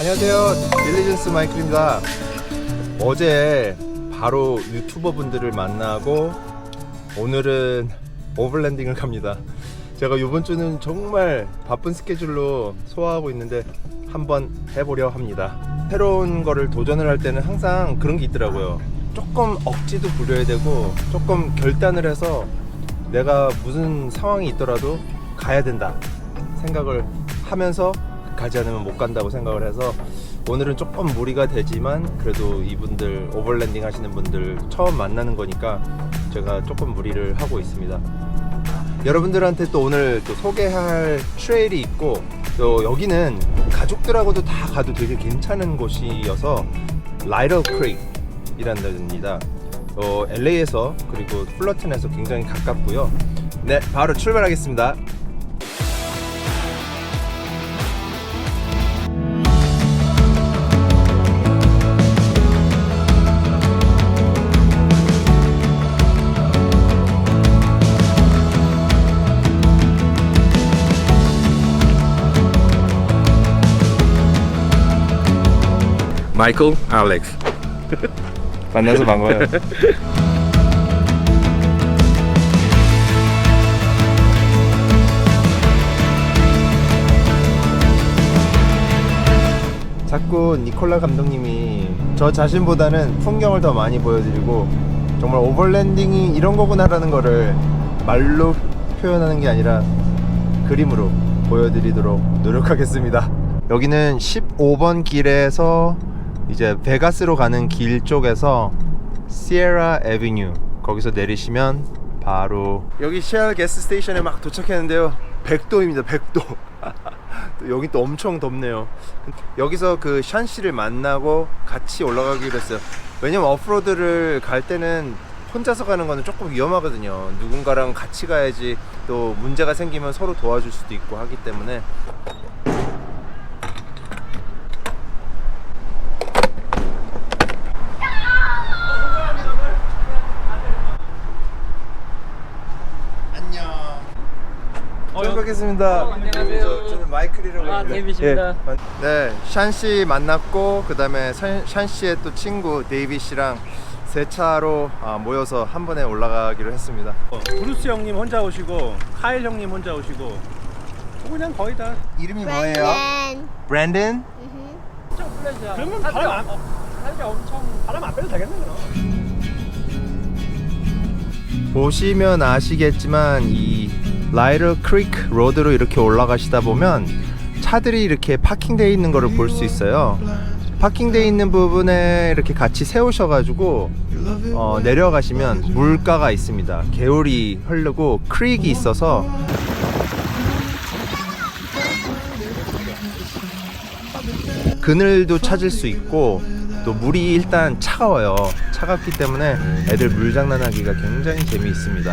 안녕하세요. 딜리전스 마이클입니다. 어제 바로 유튜버 분들을 만나고 오늘은 오버랜딩을 갑니다. 제가 이번 주는 정말 바쁜 스케줄로 소화하고 있는데 한번 해보려 합니다. 새로운 거를 도전을 할 때는 항상 그런 게 있더라고요. 조금 억지도 부려야 되고 조금 결단을 해서 내가 무슨 상황이 있더라도 가야 된다 생각을 하면서 가지 않으면 못 간다고 생각을 해서 오늘은 조금 무리가 되지만 그래도 이분들 오버랜딩 하시는 분들 처음 만나는 거니까 제가 조금 무리를 하고 있습니다. 여러분들한테 또 오늘 또 소개할 트레일이 있고 또 여기는 가족들하고도 다 가도 되게 괜찮은 곳이어서 라이더 크릭이라는 데입니다. 어, LA에서 그리고 플러튼에서 굉장히 가깝고요. 네, 바로 출발하겠습니다. 마이클, 알렉스. 만나서 반가워요. 자꾸 니콜라 감독님이 저 자신보다는 풍경을 더 많이 보여드리고 정말 오버랜딩이 이런 거구나라는 거를 말로 표현하는 게 아니라 그림으로 보여드리도록 노력하겠습니다. 여기는 15번 길에서 이제 베가스로 가는 길 쪽에서 시에라 에비뉴 거기서 내리시면 바로 여기 시알 게스 스테이션에 막 도착했는데요. 100도입니다 100도. 여기 또 엄청 덥네요. 여기서 그 샨씨를 만나고 같이 올라가기로 했어요. 왜냐면 오프로드를 갈 때는 혼자서 가는 거는 조금 위험하거든요. 누군가랑 같이 가야지 또 문제가 생기면 서로 도와줄 수도 있고 하기 때문에 처음 뵙겠습니다. 어, 안녕하세요. 저, 저는 마이클이라고 아, 합니다. 데이빗입니다. 예. 네, 샨씨 만났고 그다음에 산- 샨 씨의 또 친구 데이빗 씨랑 세 차로 아, 모여서 한 번에 올라가기로 했습니다. 브루스 형님 혼자 오시고 카일 형님 혼자 오시고 그냥 거의 다 이름이 뭐예요? Brandon. 브랜든? 엄청 플레이야. 그러면 바람 안, 살기 엄청 바람 안 빼도 되겠네 그럼 보시면 아시겠지만 이 라이더 크릭 로드로 이렇게 올라가시다 보면 차들이 이렇게 파킹되어 있는 거를 볼 수 있어요. 파킹되어 있는 부분에 이렇게 같이 세우셔가지고 어, 내려가시면 물가가 있습니다. 개울이 흐르고 크릭이 있어서 그늘도 찾을 수 있고 또 물이 일단 차가워요. 차갑기 때문에 애들 물 장난하기가 굉장히 재미있습니다.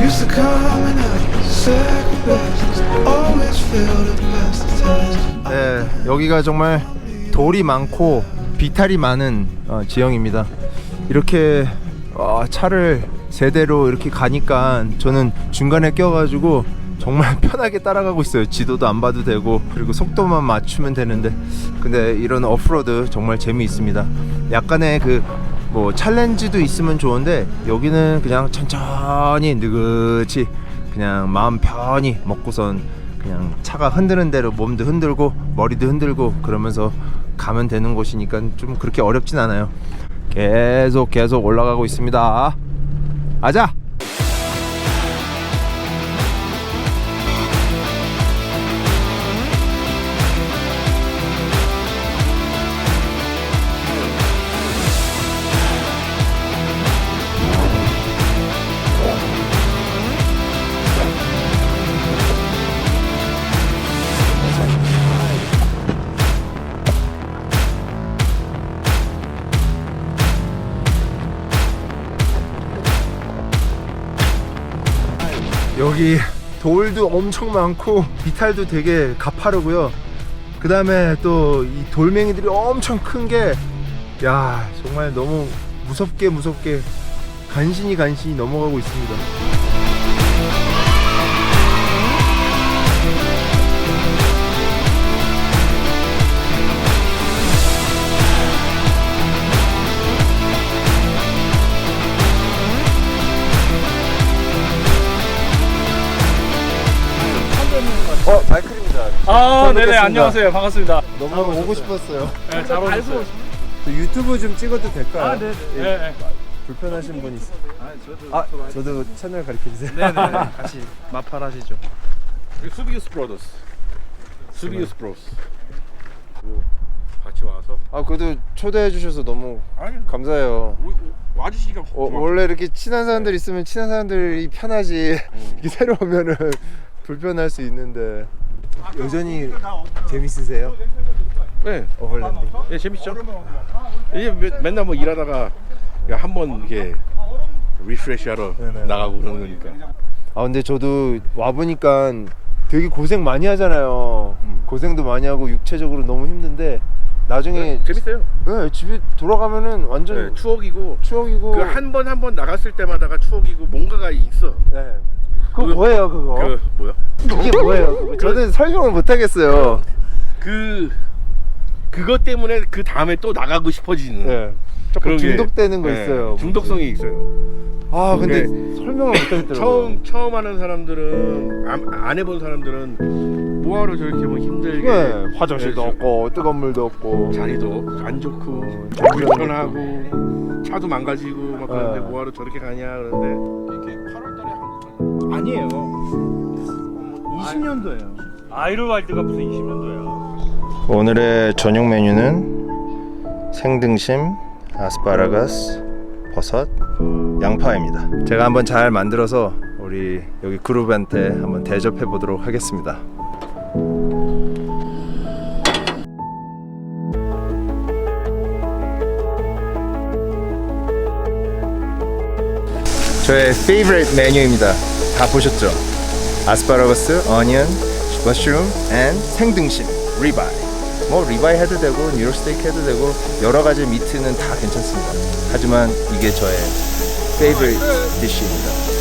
Used to coming up second best. Always pass the test. 네, 여기가 정말 돌이 많고 비탈이 많은 어, 지형입니다. 이렇게 어, 차를 세 대로 이렇게 가니까 저는 중간에 껴가지고 정말 편하게 따라가고 있어요. 지도도 안 봐도 되고 그리고 속도만 맞추면 되는데 근데 이런 오프로드 정말 재미있습니다. 약간의 그 뭐 챌린지도 있으면 좋은데 여기는 그냥 천천히 느긋이 그냥 마음 편히 먹고선 그냥 차가 흔드는 대로 몸도 흔들고 머리도 흔들고 그러면서 가면 되는 곳이니까 좀 그렇게 어렵진 않아요. 계속 계속 올라가고 있습니다. 아자. 여기 돌도 엄청 많고 비탈도 되게 가파르고요. 그 다음에 또 이 돌멩이들이 엄청 큰 게 야 정말 너무 무섭게 무섭게 간신히 간신히 넘어가고 있습니다. 아, 잘 네네, 뵙겠습니다. 안녕하세요. 반갑습니다. 너무 오고 싶었어요. 네, 잘 오셨어요. 저 유튜브 좀 찍어도 될까요? 아, 네네. 예, 네, 네. 불편하신 분 있어. 아, 저도 아 저도 채널 가르쳐 주세요. 네네 같이 마팔하시죠. 수비우스 브로더스 수비우스 브로스 같이 와서 아 그래도 초대해 주셔서 너무 아니 감사해요. 와주시니까 어, 원래 이렇게 친한 사람들 있으면 친한 사람들이 편하지 이렇게 새로 오면은 불편할 수 있는데 여전히 재밌으세요? 네, 오버랜딩. 예 재밌죠 이제 매- 맨날 뭐 일하다가 한 번 이렇게 리프레시하러 네네. 나가고 그러는 거니까 아 근데 저도 와 보니까 되게 고생 많이 하잖아요. 음. 고생도 많이 하고 육체적으로 너무 힘든데 나중에 네, 재밌어요 네, 집에 돌아가면은 완전 네, 추억이고 추억이고 그 한 번 한 번 나갔을 때마다가 추억이고 뭔가가 있어 네. 그거 그- 뭐예요 그거? 그 뭐야 그게 뭐예요? 그거? 저는 설명을 못 하겠어요. 그 그것 때문에 그 다음에 또 나가고 싶어지는 네. 조금 게- 중독되는 거 네, 있어요. 중독성이 있어요 아 근데 설명을 못 하겠더라고요. 처음 처음 하는 사람들은 안, 안 해본 사람들은 뭐하러 저렇게 뭐 힘들게 네, 화장실도 네, 없고 뜨거운 물도 없고 자리도 안 좋고 어, 불편하고 차도 망가지고 막 그런데 네. 뭐하러 저렇게 가냐 그런데 아니에요. 20년도예요. 아이돌 무슨 20년도야. 오늘의 저녁 메뉴는 생등심, 아스파라거스, 버섯, 양파입니다. 제가 한번 잘 만들어서 우리 여기 그룹한테 한번 대접해 보도록 하겠습니다. 저의 favorite 메뉴입니다. 다 보셨죠? 아스파라거스, 어니언, 머쉬룸, 앤 생등심, 리바이. 뭐 리바이 해도 되고 뉴욕 스테이크 해도 되고 여러 가지 미트는 다 괜찮습니다. 하지만 이게 저의 favorite dish입니다.